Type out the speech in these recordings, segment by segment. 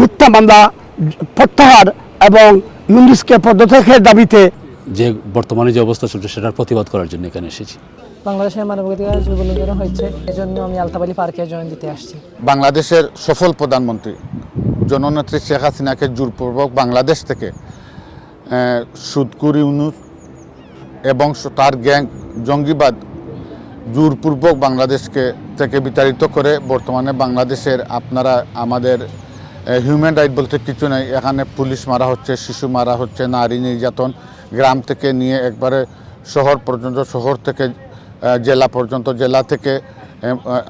মিথ্যা মামলা প্রত্যাহার এবং ইউনিসকে পদত্যাগের দাবিতে যে বর্তমানে যে অবস্থা চলছে সেটার প্রতিবাদ করার জন্য এখানে এসেছি। বাংলাদেশের মানবাধিকার যুব উল্লঙ্ঘন হয়েছে এজন্য আমি আলতাবালি পার্কে জয়েন দিতে আসছি। বাংলাদেশের সফল প্রধানমন্ত্রী জননেত্রী শেখ হাসিনাকে জোরপূর্বক বাংলাদেশ থেকে সুদকুর ইউনুস এবং তার গ্যাং জঙ্গিবাদ জোরপূর্বক বাংলাদেশকে থেকে বিতাড়িত করে বর্তমানে বাংলাদেশের আপনারা আমাদের হিউম্যান রাইট বলতে কিছু নাই। এখানে পুলিশ মারা হচ্ছে, শিশু মারা হচ্ছে, নারী নির্যাতন গ্রাম থেকে নিয়ে একবারে শহর পর্যন্ত, শহর থেকে জেলা পর্যন্ত, জেলা থেকে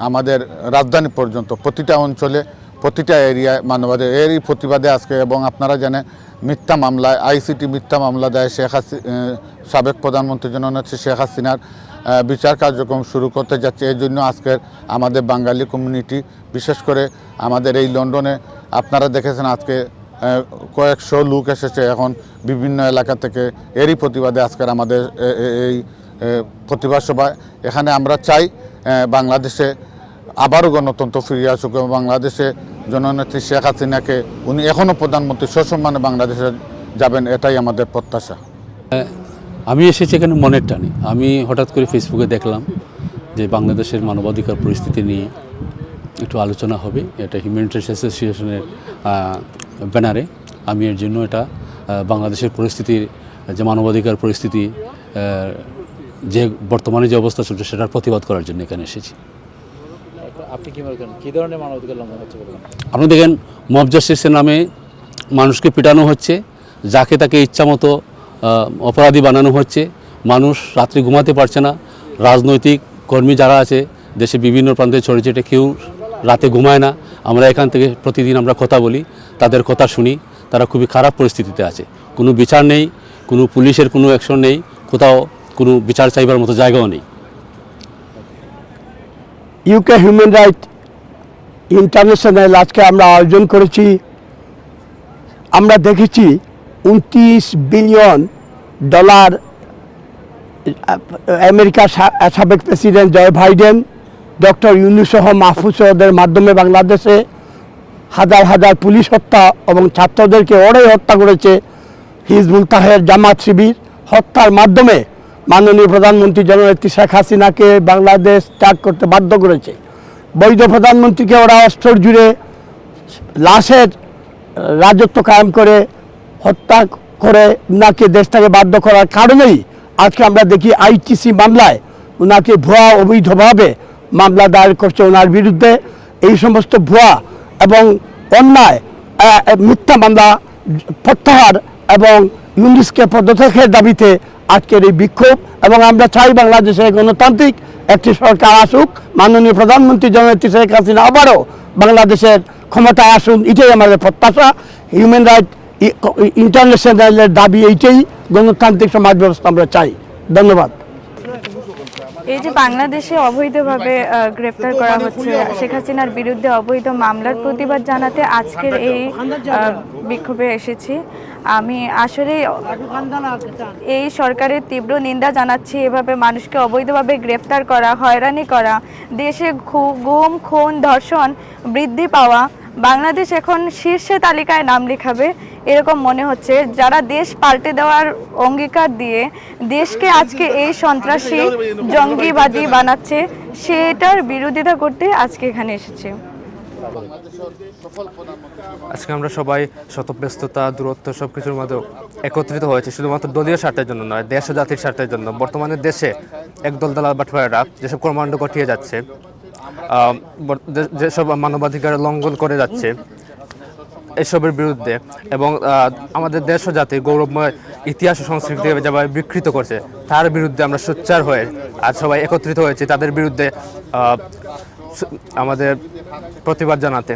আমাদের রাজধানী পর্যন্ত, প্রতিটা অঞ্চলে, প্রতিটা এরিয়ায় মানবাধিকার। এরই প্রতিবাদে আজকে, এবং আপনারা জানেন, মিথ্যা মামলায় আইসিটি মিথ্যা মামলা দেয় শেখ হাসি সাবেক প্রধানমন্ত্রী জননেত্রী শেখ হাসিনার বিচার কার্যক্রম শুরু করতে যাচ্ছে। এই জন্য আজকের আমাদের বাঙালি কমিউনিটি বিশেষ করে আমাদের এই লন্ডনে আপনারা দেখেছেন আজকে কয়েকশো লোক এসেছে এখন বিভিন্ন এলাকা থেকে। এরই প্রতিবাদে আজকের আমাদের এই প্রতিবাদ সভা। এখানে আমরা চাই বাংলাদেশে আবারও গণতন্ত্র ফিরে আসুক এবং বাংলাদেশে জননেত্রী শেখ হাসিনাকে উনি এখনও প্রধানমন্ত্রী সসম্মানে বাংলাদেশে যাবেন, এটাই আমাদের প্রত্যাশা। আমি এসেছি এখানে মনের টানে। আমি হঠাৎ করে ফেসবুকে দেখলাম যে বাংলাদেশের মানবাধিকার পরিস্থিতি নিয়ে একটু আলোচনা হবে। এটা হিউম্যান রাইটস অ্যাসোসিয়েশনের ব্যানারে আমি এর জন্য এটা বাংলাদেশের পরিস্থিতির যে মানবাধিকার পরিস্থিতি যে বর্তমানে যে অবস্থা চলছে সেটার প্রতিবাদ করার জন্য এখানে এসেছি। আপনি কি মনে করেন? কী ধরনের মানবাধিকার লঙ্ঘন হচ্ছে আপনি দেখেন মব জাস্টিসের নামে মানুষকে পিটানো হচ্ছে যাকে তাকে ইচ্ছামতো আহ, অপরাধী বানানো হচ্ছে। মানুষ রাত্রি ঘুমাতে পারছে না। রাজনৈতিক কর্মী যারা আছে দেশে বিভিন্ন প্রান্তে ছড়ে ছিটে কেউ রাতে ঘুমায় না। আমরা এখান থেকে প্রতিদিন আমরা কথা বলি, তাদের কথা শুনি, তারা খুবই খারাপ পরিস্থিতিতে আছে। কোনো বিচার নেই, কোনো পুলিশের কোনো অ্যাকশন নেই, কোথাও কোনো বিচার চাইবার মতো জায়গাও নেই। ইউকে হিউম্যান রাইট ইন্টারন্যাশনাল আজকে আমরা আয়োজন করেছি। আমরা দেখেছি উনত্রিশ বিলিয়ন ডলার আমেরিকার সাবেক প্রেসিডেন্ট জয় বাইডেন ডক্টর ইউনুসহ মাহফুজদের মাধ্যমে বাংলাদেশে হাজার হাজার পুলিশ হত্যা এবং ছাত্রদেরকে ওরাই হত্যা করেছে হিজবুল তাহের জামাত শিবির। হত্যার মাধ্যমে মাননীয় প্রধানমন্ত্রী জননেত্রী শেখ হাসিনাকে বাংলাদেশ ত্যাগ করতে বাধ্য করেছে। বৈধ প্রধানমন্ত্রীকে ওরা অস্ত্র জুড়ে লাশের রাজত্ব কায়েম করে হত্যা করে উনাকে দেশ থেকে বাধ্য করার কারণেই আজকে আমরা দেখি আইটিসি মামলায় উনাকে ভুয়া অবৈধভাবে মামলা দায়ের করছে ওনার বিরুদ্ধে এই সমস্ত ভুয়া এবং অন্যায় মিথ্যা মামলা প্রত্যাহার এবং ইউনিসকে পদত্যাগের দাবিতে আজকের এই বিক্ষোভ এবং আমরা চাই বাংলাদেশে গণতান্ত্রিক একটি সরকার আসুক। মাননীয় প্রধানমন্ত্রী জননেত্রী শেখ হাসিনা আবারও বাংলাদেশের ক্ষমতায় আসুন, এটাই আমাদের প্রত্যাশা। হিউম্যান রাইট ইন্টারন্যাশনালের দাবি এইটাই। গণতান্ত্রিক সমাজ ব্যবস্থা আমরা চাই। ধন্যবাদ। এই যে বাংলাদেশে অবৈধভাবে গ্রেফতার করা হচ্ছে শেখ হাসিনার বিরুদ্ধে অবৈধ মামলার প্রতিবাদ জানাতে আজকের এই বিক্ষোভে এসেছি। আমি আসলে এই সরকারের তীব্র নিন্দা জানাচ্ছি এভাবে মানুষকে অবৈধভাবে গ্রেফতার করা হয়রানি করা দেশে গুম খুন ধর্ষণ বৃদ্ধি পাওয়া বাংলাদেশ এখন শীর্ষে তালিকায় নাম লেখাবে। এরকম মনে হচ্ছে, যারা দেশ পাল্টে দেওয়ার অঙ্গীকার দিয়ে দেশকে আজকে এই সন্ত্রাসী জঙ্গিবাদী বানাচ্ছে, সেটার বিরোধিতা করতে আজকে এখানে এসেছে। আজকে আমরা সবাই শতব্যস্ততা, দূরত্ব সব কিছুর মধ্যে একত্রিত হয়েছে, শুধুমাত্র দলীয় স্বার্থের জন্য নয়, দেশ ও জাতির স্বার্থের জন্য। বর্তমানে দেশে একদল দালাল বাটফারেরা যেসব কর্মকাণ্ড ঘটিয়ে যাচ্ছে যেসব মানবাধিকার লঙ্ঘন করে যাচ্ছে, এসবের বিরুদ্ধে এবং আমাদের দেশ ও গৌরবময় ইতিহাস ও সংস্কৃতি যেভাবে বিকৃত করছে, তার বিরুদ্ধে আমরা সোচ্চার হয়ে আর সবাই একত্রিত হয়েছি, তাদের বিরুদ্ধে আমাদের প্রতিবাদ জানাতে।